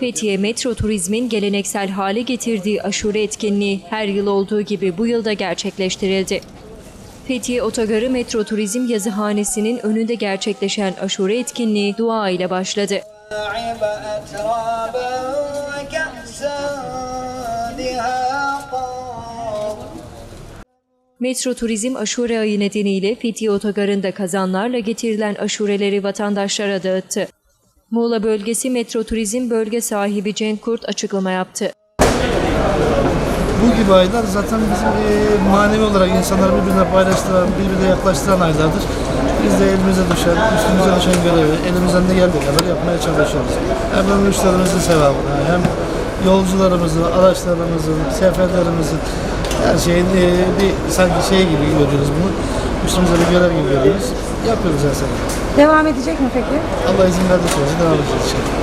Fethiye Metro Turizm'in geleneksel hale getirdiği aşure etkinliği her yıl olduğu gibi bu yılda gerçekleştirildi. Fethiye Otogarı Metro Turizm yazıhanesinin önünde gerçekleşen aşure etkinliği dua ile başladı. Metro Turizm aşure ayı nedeniyle Fethiye Otogarı'nda kazanlarla getirilen aşureleri vatandaşlara dağıttı. Muğla Bölgesi Metro Turizm Bölge sahibi Cenk Kurt açıklama yaptı. Bu gibi aylar zaten bizim e, manevi olarak insanları birbirine paylaştıran, birbirine yaklaştıran aylardır. Biz de elimize düşen, üstümüze düşen görevi elimizden de geldiği kadar yapmaya çalışıyoruz. Hem müşterimizin sevabına, hem yolcularımızın, araçlarımızın, seferlerimizin, her şeyin e, bir sanki şey gibi görüyoruz bunu. Üstümüze bir görev gibi görüyoruz. Yapıyoruz her sene. Devam edecek mi peki? Allah izin verdiği sürece devam edeceğiz inşallah.